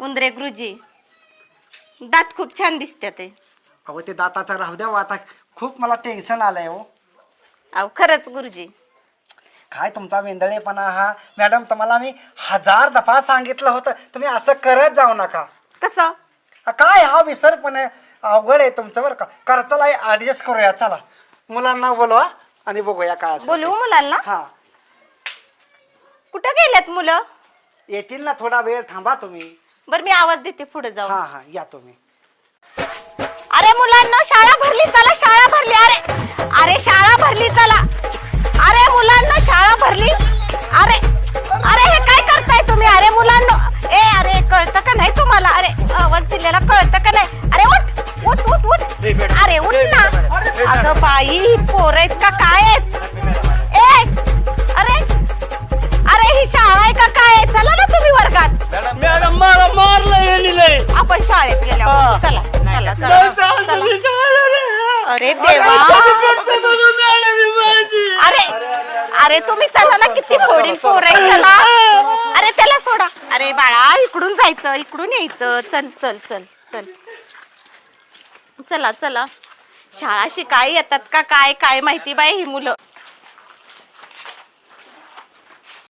उंदरे गुरुजी. दात खूप छान दिसते ते अहो ते दाताचा राहू द्या हो, आता खूप मला टेन्शन आलंय हो. अहो खरंच गुरुजी. काय तुमचा वेंदळेपणा हा? मॅडम तुम्हाला मी हजार दफा सांगितलं होतं. तुम्ही असं करत जाऊ नका. कसं? अ, काय हा विसरपणे अवघड आहे तुमचं बरं का. कर चला ऍडजस्ट करूया. चला. मुलांना बोलवा आणि बघूया काय बोलू. मुलांना? हा. कुठं गेल्यात मुलं? येतील ना थोडा वेळ. थांबा तुम्ही. बरं मी आवाज देते पुढे जाऊ हा हा या तुम्ही. अरे मुलांना शाळा भरली चला शाळा भरली. अरे अरे शाळा भरली चला. अरे मुलांना शाळा भरली. अरे अरे हे काय करताय तुम्ही? अरे मुलांना ए अरे कळतं का नाही तुम्हाला? अरे आवाज दिलेला कळतं का नाही? अरे उठ उठ उठ उठ. अरे उठ ना. अगं बाई पोर आहेत का काय आहेत? ए अरे अरे ही शाळा आहे का काय आहे? चला ना तुम्ही वर्गात. मॅडम चला चला. अरे देवा. अरे अरे तुम्ही चला ना किती फोडील पोर आहे चला. अरे त्याला सोडा. अरे बाळा इकडून जायचं इकडून यायचं. चल चल चल चल. चला चला. शाळा शिकाय येतात का? काय काय माहिती बाई ही मुलं.